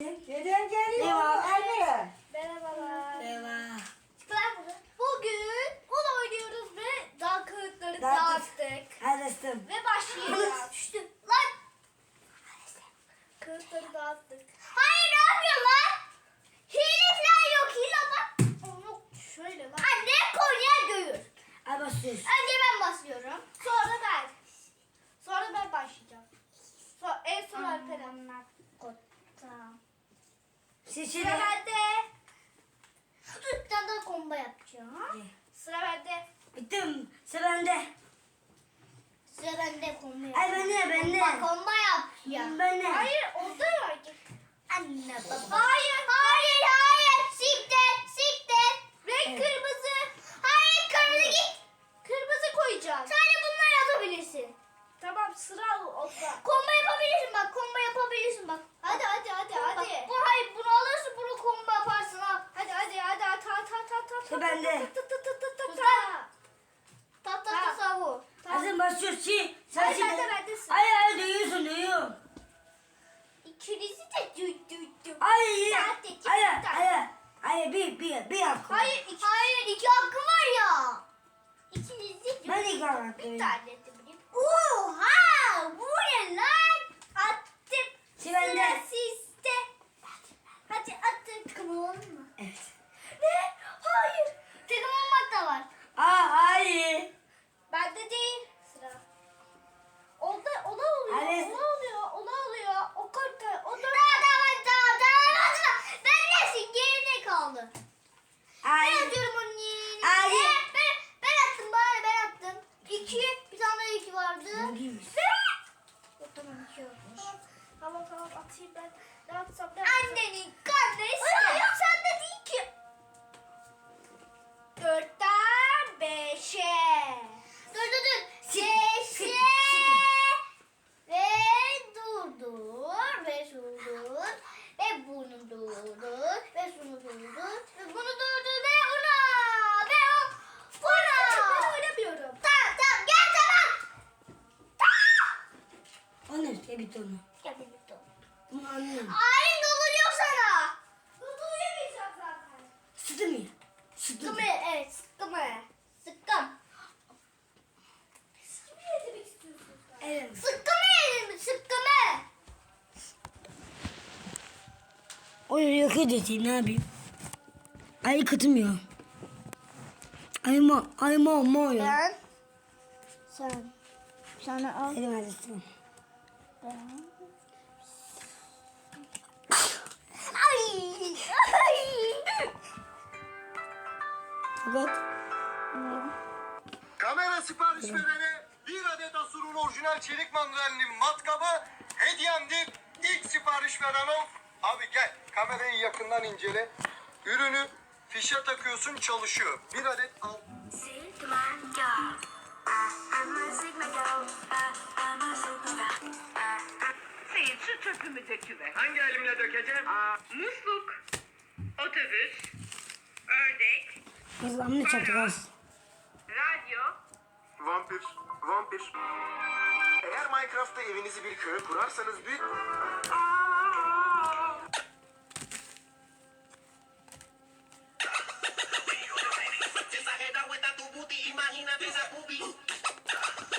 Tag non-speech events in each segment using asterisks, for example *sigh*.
Neden geliyor? Alperen. Merhabalar. Eyvah. Bugün un oynuyoruz ve dağ kağıtları Dağıttık. dağıttık. Adastım. Ve başlayacağız. Düştü. Lan. Kağıtları dağıttık. Hayır Sıra bende. Dur bir tane daha komba yapacağım. Sıra bende. Bittim. Sıra bende. Sıra bende komba Ay bende bende. Komba, komba yapacağım. Bende. Hayır o da var. Anne baba. Sıra bende. Tut tut tut tut tut. Tat tat tat savu. Hazır basıyoruz. Çi. Sen Hayır, bende. Hayır hayır duyuyorsun duyuyor. İkinizi de düt. Hayır. Sadece Hayır bir tane. hayır. Hayır bir bir bir hakkım. Hayır iki, hayır iki hakkım var ya. İkinizi de Ben iki hakkım. Bir tane de bileyim. Oha! Bu ne lan? Attım. Sıra bende. Sıra sizde. Hadi atın. Takım olalım mı? Evet. Ne? Hayır. Takım olmak da var. Aa hayır. Bende değil. Sıra. O da o da oluyor. Evet. O da oluyor. O da oluyor. O korku. O da. Daha daha daha daha daha. Ben nesin? Geride kaldı. Ben Hayır. atıyorum onun yerine. Hayır. Ben, ben attım bari ben attım. İki. Bir tane daha iki vardı. Bugün. Yok tamam iki olmuş. Tamam tamam atayım ben. Ne atsam ne Annenin kardeşi. Hayır yok sende değil ki. Dörtten beşe. Dur dur dur. Beşe. Ve durdur. Ve durdur. Ve bunu durdur. Ve şunu durdur. Ve bunu durdur. Ve ona. Ve o. Buna. Ben oynamıyorum. Tamam tamam gel tamam. Tamam. Onu bir tonu. Gel birlikte ol. Hayır dolu yok sana. Yemeyeceğim zaten. Sütü Sıkkı mü? mı? Evet sıkkı mı? Sıkkım. Sıkkı mı yedirmek istiyorsun sen? Evet. Sıkkı mı yedin mi? Sıkkı mı? O yakıyor dedi ne yapayım? Ay kıtmıyor. Ayma, ayma olma ya. Ben. Sen. Sana al. Elim hadi tamam. Ben. Fakat Kamera sipariş verene bir adet Asur'un orijinal çelik mandalinin matkabı hediyemdir. İlk sipariş veren o. Abi gel kamerayı yakından incele. Ürünü fişe takıyorsun çalışıyor. Bir adet al. Elimle dökeceğim? Aa, musluk, otobüs, ördek, kızlarını çakacağız. radyo, Vampir, vampir. Eğer Minecraft'ta evinizi bir köye kurarsanız büyük...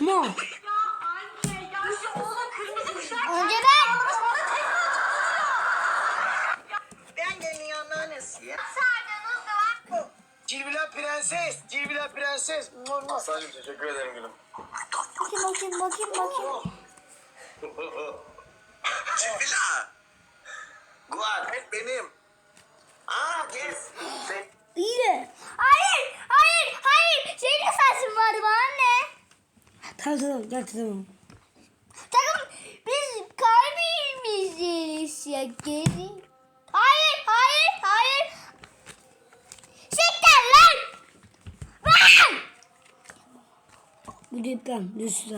Mo. Önce ben. Ben gelin anneannesi. Sardınız da var. Cilvila prenses, Cilvila prenses. Masajım teşekkür ederim gülüm. Bakayım bakayım bakayım bakayım. *laughs* Cilvila. Guad, hep benim. Aa, kes. Sen... İyi. Hayır hayır hayır. Senin de saçın vardı bana ne? Tamam tamam gel tamam. Takım biz kalbimiziz ya geri. Hayır hayır. Siktir deprem. Düz